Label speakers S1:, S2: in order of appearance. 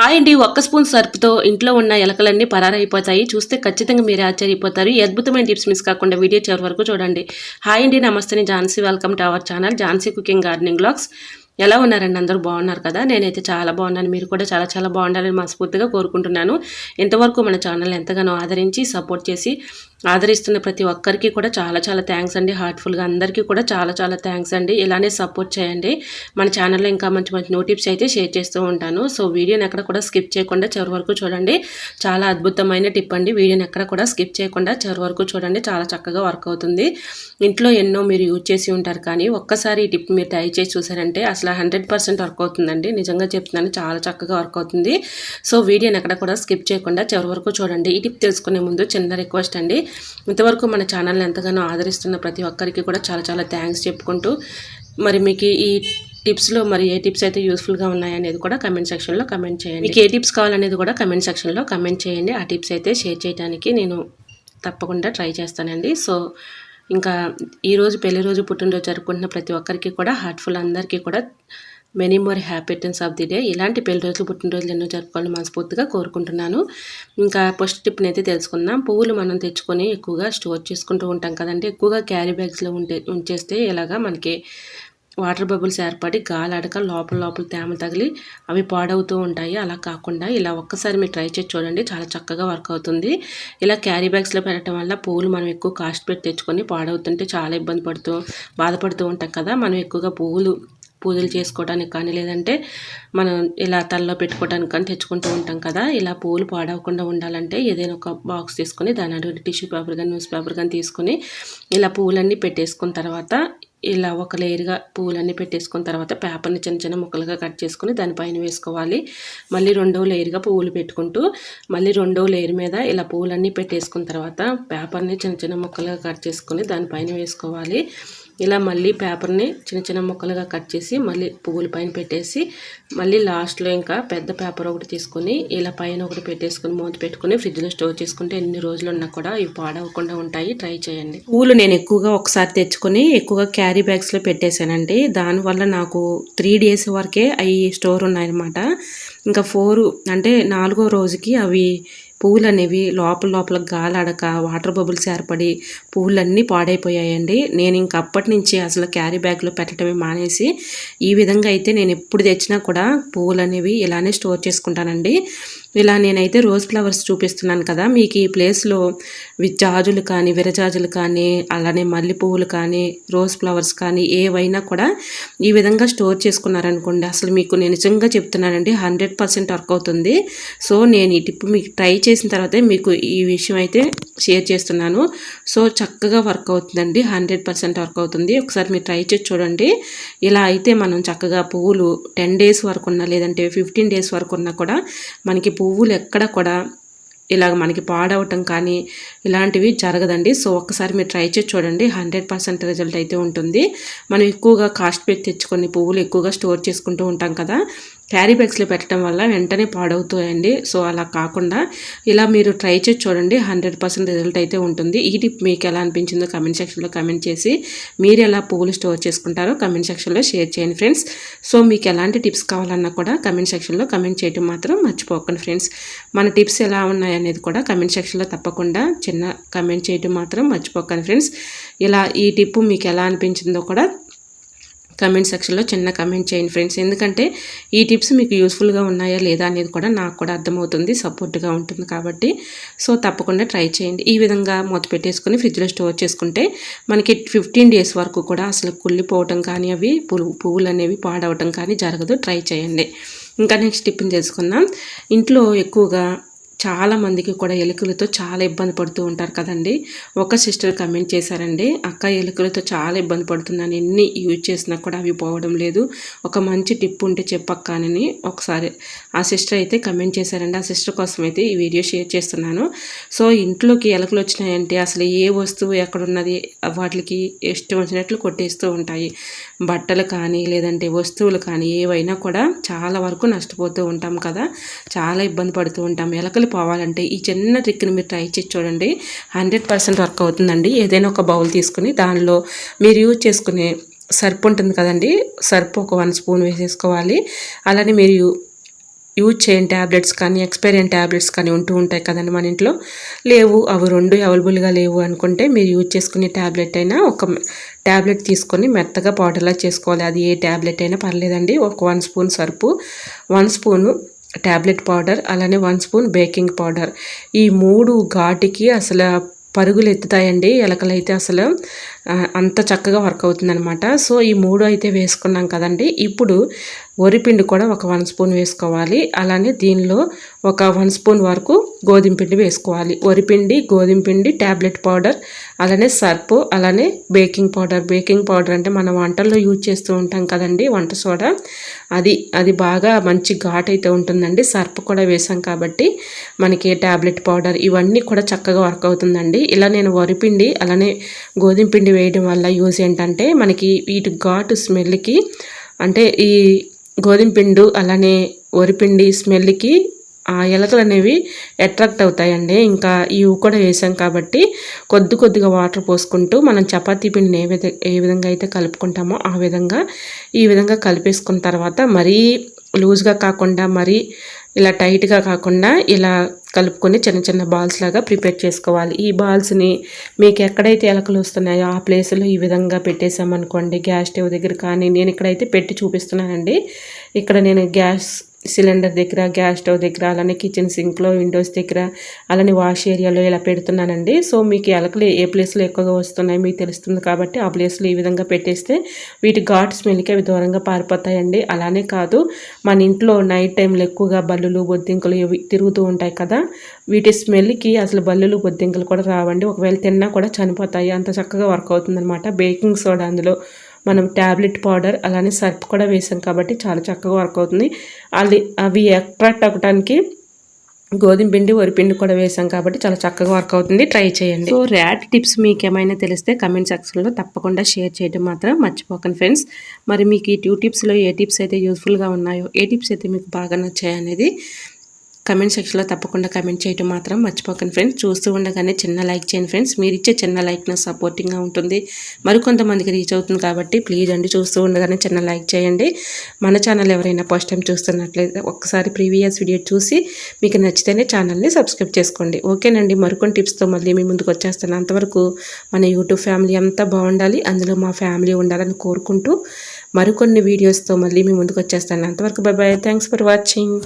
S1: Hi అండి ఒక్క spoon సర్ప్తో ఇంట్లో ఉన్న ఎలకలన్నీ పరారైపోతాయి. చూస్తే ఖచ్చితంగా మీరు ఆశ్చర్యపోతారు. ఈ అద్భుతమైన టిప్స్ మిస్ కాకుండా వీడియో చివరి వరకు చూడండి. హాయ్ అండి నమస్తే Jhansi. Welcome to our channel Jhansi cooking gardening blogs. ఎలా ఉన్నారండి అందరూ? బాగున్నారు కదా? నేనైతే చాలా బాగున్నాను. మీరు కూడా చాలా చాలా బాగుండాలని మనస్ఫూర్తిగా కోరుకుంటున్నాను. ఇంతవరకు మన ఛానల్ ఎంతగానో ఆదరించి సపోర్ట్ చేసి ఆదరిస్తున్న ప్రతి ఒక్కరికి కూడా చాలా చాలా థ్యాంక్స్ అండి. హార్ట్ఫుల్గా అందరికీ కూడా చాలా చాలా థ్యాంక్స్ అండి. ఇలానే సపోర్ట్ చేయండి. మన ఛానల్లో ఇంకా మంచి మంచి నోటిప్స్ అయితే షేర్ చేస్తూ ఉంటాను. సో వీడియోని ఎక్కడ కూడా స్కిప్ చేయకుండా చివరి వరకు చూడండి. చాలా అద్భుతమైన టిప్ అండి. వీడియోని ఎక్కడ కూడా స్కిప్ చేయకుండా చివరి వరకు చూడండి. చాలా చక్కగా వర్క్ అవుతుంది. ఇంట్లో ఎన్నో మీరు యూజ్ చేసి ఉంటారు కానీ ఒక్కసారి ఈ టిప్ మీరు ట్రై చేసి చూసారంటే అసలు హండ్రెడ్ పర్సెంట్ వర్క్ అవుతుందండి. నిజంగా చెప్తున్నాను చాలా చక్కగా వర్క్ అవుతుంది. సో వీడియోని ఎక్కడ కూడా స్కిప్ చేయకుండా చివరి వరకు చూడండి. ఈ టిప్ తెలుసుకునే ముందు చిన్న రిక్వెస్ట్ అండి. ఇంతవరకు మన ఛానల్ని ఎంతగానో ఆదరిస్తున్న ప్రతి ఒక్కరికి కూడా చాలా చాలా థ్యాంక్స్ చెప్పుకుంటూ మరి మీకు ఈ టిప్స్లో మరి ఏ టిప్స్ అయితే యూస్ఫుల్గా ఉన్నాయనేది కూడా కమెంట్ సెక్షన్లో కమెంట్ చేయండి. మీకు ఏ టిప్స్ కావాలనేది కూడా కమెంట్ సెక్షన్లో కమెంట్ చేయండి. ఆ టిప్స్ అయితే షేర్ చేయడానికి నేను తప్పకుండా ట్రై చేస్తానండి. సో ఇంకా ఈరోజు పెళ్ళి రోజు పుట్టినరోజు జరుపుకుంటున్న ప్రతి ఒక్కరికి కూడా హార్ట్ఫుల్ అందరికీ కూడా many more happy returns of the day ఇలాంటి పెళ్ళి రోజులు పుట్టినరోజులు ఎన్నో జరుపుకోవాలని మనస్ఫూర్తిగా కోరుకుంటున్నాను. ఇంకా ఫస్ట్ టిప్ని అయితే తెలుసుకుందాం. పువ్వులు మనం తెచ్చుకొని ఎక్కువగా స్టోర్ చేసుకుంటూ ఉంటాం కదండి. ఎక్కువగా క్యారీ బ్యాగ్స్లో ఉంటే ఉంచేస్తే ఇలాగా మనకి వాటర్ బబుల్స్ ఏర్పడి గాలి అడక లోపల లోపల తేమ తగిలి అవి పాడవుతూ ఉంటాయి. అలా కాకుండా ఇలా ఒక్కసారి మీరు ట్రై చేసి చూడండి. చాలా చక్కగా వర్క్ అవుతుంది. ఇలా క్యారీ బ్యాగ్స్లో పెట్టడం వల్ల పువ్వులు మనం ఎక్కువ కాస్ట్ పెట్టి తెచ్చుకొని పాడవుతుంటే చాలా ఇబ్బంది పడుతూ బాధపడుతూ ఉంటాం కదా. మనం ఎక్కువగా పువ్వులు పూజలు చేసుకోవడానికి కానీ లేదంటే మనం ఇలా తలలో పెట్టుకోవడానికి కానీ తెచ్చుకుంటూ ఉంటాం కదా. ఇలా పూలు పాడవకుండా ఉండాలంటే ఏదైనా ఒక బాక్స్ తీసుకొని దాని అటువంటి టిష్యూ పేపర్ కానీ న్యూస్ పేపర్ కానీ తీసుకొని ఇలా పువ్వులన్నీ పెట్టేసుకున్న తర్వాత ఇలా ఒక లేయర్గా పువ్వులన్నీ పెట్టేసుకున్న తర్వాత పేపర్ని చిన్న చిన్న ముక్కలుగా కట్ చేసుకుని దానిపైన వేసుకోవాలి. మళ్ళీ రెండో లేయర్గా పువ్వులు పెట్టుకుంటూ మళ్ళీ రెండో లేయర్ మీద ఇలా పువ్వులన్నీ పెట్టేసుకున్న తర్వాత పేపర్ని చిన్న చిన్న ముక్కలుగా కట్ చేసుకుని దానిపైన వేసుకోవాలి. ఇలా మళ్ళీ పేపర్ని చిన్న చిన్న ముక్కలుగా కట్ చేసి మళ్ళీ పువ్వుల పైన పెట్టేసి మళ్ళీ లాస్ట్లో ఇంకా పెద్ద పేపర్ ఒకటి తీసుకొని ఇలా పైన ఒకటి పెట్టేసుకొని మూత పెట్టుకుని ఫ్రిడ్జ్లో స్టోర్ చేసుకుంటే ఎన్ని రోజులు ఉన్నా కూడా ఇవి పాడవకుండా ఉంటాయి. ట్రై చేయండి. పువ్వులు నేను ఎక్కువగా ఒకసారి తెచ్చుకొని ఎక్కువగా క్యారీ బ్యాగ్స్లో పెట్టేశానండి. దానివల్ల నాకు త్రీ డేస్ వరకే అవి స్టోర్ ఉన్నాయన్నమాట. ఇంకా ఫోర్ అంటే నాలుగో రోజుకి అవి పువ్వులు అనేవి లోపల లోపల గాలాడక వాటర్ బబుల్స్ ఏర్పడి పువ్వులన్నీ పాడైపోయాయండి. నేను ఇంక అప్పటి నుంచి అసలు క్యారీ బ్యాగ్లో పెట్టడమే మానేసి ఈ విధంగా అయితే నేను ఎప్పుడు తెచ్చినా కూడా పువ్వులు అనేవి ఇలానే స్టోర్ చేసుకుంటానండి. ఇలా నేనైతే రోజ్ ఫ్లవర్స్ చూపిస్తున్నాను కదా మీకు ఈ ప్లేస్లో జాజులు కానీ విరజాజులు కానీ అలానే మల్లె పువ్వులు కానీ రోజ్ ఫ్లవర్స్ కానీ ఏవైనా కూడా ఈ విధంగా స్టోర్ చేసుకున్నారనుకోండి అసలు మీకు నేను నిజంగా చెప్తున్నానండి హండ్రెడ్ పర్సెంట్ వర్క్ అవుతుంది. సో నేను ఈ టిప్ మీకు ట్రై చేసిన తర్వాతే మీకు ఈ విషయం అయితే షేర్ చేస్తున్నాను. సో చక్కగా వర్క్ అవుతుందండి. హండ్రెడ్ పర్సెంట్ వర్క్ అవుతుంది. ఒకసారి మీరు ట్రై చేసి చూడండి. ఇలా అయితే మనం చక్కగా పువ్వులు టెన్ డేస్ వరకు ఉన్నా లేదంటే ఫిఫ్టీన్ డేస్ వరకు ఉన్నా కూడా మనకి పువ్వులు ఎక్కడ కూడా ఇలాగ మనకి పాడవటం కానీ ఇలాంటివి జరగదండి. సో ఒక్కసారి మీరు ట్రై చేసి చూడండి. హండ్రెడ్ పర్సెంట్ రిజల్ట్ అయితే ఉంటుంది. మనం ఎక్కువగా కాస్ట్ పెట్టి తెచ్చుకొని పువ్వులు ఎక్కువగా స్టోర్ చేసుకుంటూ ఉంటాం కదా. క్యారీ బ్యాగ్స్లో పెట్టడం వల్ల వెంటనే పాడవుతాయండి. సో అలా కాకుండా ఇలా మీరు ట్రై చేసి చూడండి. హండ్రెడ్ పర్సెంట్ రిజల్ట్ అయితే ఉంటుంది. ఈ టిప్ మీకు ఎలా అనిపించిందో కమెంట్ సెక్షన్లో కమెంట్ చేసి మీరు ఎలా పువ్వులు స్టోర్ చేసుకుంటారో కమెంట్ సెక్షన్లో షేర్ చేయండి ఫ్రెండ్స్. సో మీకు ఎలాంటి టిప్స్ కావాలన్నా కూడా కమెంట్ సెక్షన్లో కమెంట్ చేయడం మాత్రం మర్చిపోకండి ఫ్రెండ్స్. మన టిప్స్ ఎలా ఉన్నాయనేది కూడా కమెంట్ సెక్షన్లో తప్పకుండా చిన్న కమెంట్ చేయడం మాత్రం మర్చిపోకండి ఫ్రెండ్స్. ఇలా ఈ టిప్ మీకు ఎలా అనిపించిందో కూడా కమెంట్ సెక్షన్లో చిన్న కమెంట్ చేయండి ఫ్రెండ్స్ ఎందుకంటే ఈ టిప్స్ మీకు యూస్ఫుల్గా ఉన్నాయా లేదా అనేది కూడా నాకు కూడా అర్థమవుతుంది సపోర్ట్గా ఉంటుంది కాబట్టి. సో తప్పకుండా ట్రై చేయండి. ఈ విధంగా మూత పెట్టేసుకొని ఫ్రిడ్జ్లో స్టోర్ చేసుకుంటే మనకి ఫిఫ్టీన్ డేస్ వరకు కూడా అసలు కుళ్ళిపోవటం కానీ అవి పువ్వులు అనేవి పాడవటం కానీ జరగదు. ట్రై చేయండి. ఇంకా నెక్స్ట్ టిప్ని తెలుసుకుందాం ఇంట్లో ఎక్కువగా చాలా మందికి కూడా ఎలుకలతో చాలా ఇబ్బంది పడుతూ ఉంటారు కదండి. ఒక సిస్టర్ కమెంట్ చేశారండి అక్క ఎలుకలతో చాలా ఇబ్బంది పడుతున్నాను ఎన్ని యూజ్ చేసినా కూడా అవి పోవడం లేదు. ఒక మంచి టిప్ ఉంటే చెప్పక్క అని ఒకసారి. ఆ సిస్టర్ అయితే కమెంట్ చేశారండి ఆ సిస్టర్ కోసం అయితే ఈ వీడియో షేర్ చేస్తున్నాను. సో ఇంట్లోకి ఎలుకలు వచ్చినాయంటే అసలు ఏ వస్తువు ఎక్కడున్నది వాటికి ఇష్టం వచ్చినట్లు కొట్టేస్తూ ఉంటాయి. బట్టలు కానీ లేదంటే వస్తువులు కానీ ఏవైనా కూడా చాలా వరకు నష్టపోతూ ఉంటాం కదా. చాలా ఇబ్బంది పడుతూ ఉంటాం. ఎలకలు పోవాలంటే ఈ చిన్న ట్రిక్ని మీరు ట్రై చేసి చూడండి. హండ్రెడ్ పర్సెంట్ వర్క్ అవుతుందండి. ఏదైనా ఒక బౌల్ తీసుకుని దానిలో మీరు యూజ్ చేసుకునే సర్ప్ ఉంటుంది కదండి. సర్ప్ ఒక వన్ స్పూన్ వేసేసుకోవాలి. అలానే మీరు యూజ్ చేయని ట్యాబ్లెట్స్ కానీ ఎక్స్పైరియన్ ట్యాబ్లెట్స్ కానీ ఉంటూ ఉంటాయి కదండి మన ఇంట్లో. లేవు అవి రెండు అవైలబుల్గా లేవు అనుకుంటే మీరు యూజ్ చేసుకునే ట్యాబ్లెట్ అయినా ఒక ట్యాబ్లెట్ తీసుకొని మెత్తగా పౌడర్లా చేసుకోవాలి. అది ఏ ట్యాబ్లెట్ అయినా పర్లేదండి. ఒక one spoon syrup one spoon tablet powder అలానే వన్ స్పూన్ బేకింగ్ పౌడర్. ఈ మూడు ఘాటికి అసలు పరుగులు ఎత్తుతాయండి ఎలకలైతే అసలు అంత చక్కగా వర్క్ అవుతుందనమాట సో ఈ మూడు అయితే వేసుకున్నాం కదండి. ఇప్పుడు వరిపిండి కూడా ఒక వన్ స్పూన్ వేసుకోవాలి. అలానే దీనిలో ఒక వన్ స్పూన్ వరకు గోధుమ పిండి వేసుకోవాలి. వరిపిండి గోధుమ పిండి ట్యాబ్లెట్ పౌడర్ అలానే సర్పు అలానే బేకింగ్ పౌడర్. బేకింగ్ పౌడర్ అంటే మన వంటల్లో యూజ్ చేస్తూ ఉంటాం కదండి వంట సోడా. అది అది బాగా మంచి ఘాట్ అయితే ఉంటుందండి. సర్పు కూడా వేసాం కాబట్టి మనకి ట్యాబ్లెట్ పౌడర్ ఇవన్నీ కూడా చక్కగా వర్క్ అవుతుందండి. ఇలా నేను వరిపిండి అలానే గోధుమ పిండి వేయడం వల్ల యూజ్ ఏంటంటే మనకి వీటి ఘాటు స్మెల్కి అంటే ఈ గోధుమ పిండు అలానే వరిపిండి స్మెల్కి ఆ ఎలకలు అనేవి అట్రాక్ట్ అవుతాయండి. ఇంకా ఇవి కూడా వేసాం కాబట్టి కొద్ది కొద్దిగా వాటర్ పోసుకుంటూ మనం చపాతీ పిండిని ఏ విధ ఏ విధంగా అయితే కలుపుకుంటామో ఆ విధంగా ఈ విధంగా కలిపేసుకున్న తర్వాత మరీ లూజ్గా కాకుండా మరీ ఇలా టైట్గా కాకుండా ఇలా కలుపుకొని చిన్న చిన్న బాల్స్ లాగా ప్రిపేర్ చేసుకోవాలి. ఈ బాల్స్ని మీకు ఎక్కడైతే ఎలకలు వస్తున్నాయో ఆ ప్లేస్లో ఈ విధంగా పెట్టేసామనుకోండి గ్యాస్ స్టవ్ దగ్గర కానీ నేను ఇక్కడైతే పెట్టి చూపిస్తున్నానండి. ఇక్కడ నేను గ్యాస్ సిలిండర్ దగ్గర గ్యాస్ స్టవ్ దగ్గర అలానే కిచెన్ సింక్లో విండోస్ దగ్గర అలానే వాష్ ఏరియాలో ఇలా పెడుతున్నానండి. సో మీకు ఎలకలు ఏ ప్లేస్లో ఎక్కువగా వస్తున్నాయి మీకు తెలుస్తుంది కాబట్టి ఆ ప్లేస్లో ఈ విధంగా పెట్టేస్తే వీటి ఘాట్ స్మెల్కి అవి దూరంగా పారిపోతాయండి. అలానే కాదు మన ఇంట్లో నైట్ టైంలో ఎక్కువగా బల్లులు బొద్దింకలు ఇవి తిరుగుతూ ఉంటాయి కదా వీటి స్మెల్కి అసలు బల్లులు బొద్దింకలు కూడా రావండి. ఒకవేళ తిన్నా కూడా చనిపోతాయి. అంత చక్కగా వర్క్ అవుతుందన్నమాట. బేకింగ్ సోడా అందులో. మనం ట్యాబ్లెట్ పౌడర్ అలానే సర్ప్ కూడా వేసాం కాబట్టి చాలా చక్కగా వర్క్ అవుతుంది. అది అవి అట్రాక్ట్ అవ్వడానికి గోధుమ పిండి వరిపిండి కూడా వేసాం కాబట్టి చాలా చక్కగా వర్క్ అవుతుంది. ట్రై చేయండి. సో ర్యాట్ టిప్స్ మీకు ఏమైనా తెలిస్తే కమెంట్ సెక్షన్లో తప్పకుండా షేర్ చేయడం మాత్రం మర్చిపోకండి ఫ్రెండ్స్ మరి మీకు ఈ టూ టిప్స్లో ఏ టిప్స్ అయితే యూస్ఫుల్గా ఉన్నాయో ఏ టిప్స్ అయితే మీకు బాగా నచ్చాయి అనేది కమెంట్ సెక్షన్లో తప్పకుండా కమెంట్ చేయడం మాత్రం మర్చిపోకండి ఫ్రెండ్స్. చూస్తూ ఉండగానే చిన్న లైక్ చేయండి ఫ్రెండ్స్. మీరు ఇచ్చే చిన్న లైక్ నా సపోర్టింగ్గా ఉంటుంది. మరికొంతమందికి రీచ్ అవుతుంది కాబట్టి ప్లీజ్ అండి చూస్తూ ఉండగానే చిన్న లైక్ చేయండి. మన ఛానల్ ఎవరైనా ఫస్ట్ టైం చూస్తున్నట్లయితే ఒక్కసారి ప్రీవియస్ వీడియో చూసి మీకు నచ్చితేనే ఛానల్ని సబ్స్క్రైబ్ చేసుకోండి. ఓకేనండి. మరికొన్ని టిప్స్తో మళ్ళీ మీ ముందుకు వచ్చేస్తాను. అంతవరకు మన యూట్యూబ్ ఫ్యామిలీ అంతా బాగుండాలి. అందులో మా ఫ్యామిలీ ఉండాలని కోరుకుంటూ మరికొన్ని వీడియోస్తో మళ్ళీ మీ ముందుకు వచ్చేస్తాను. అంతవరకు bye bye thanks for watching.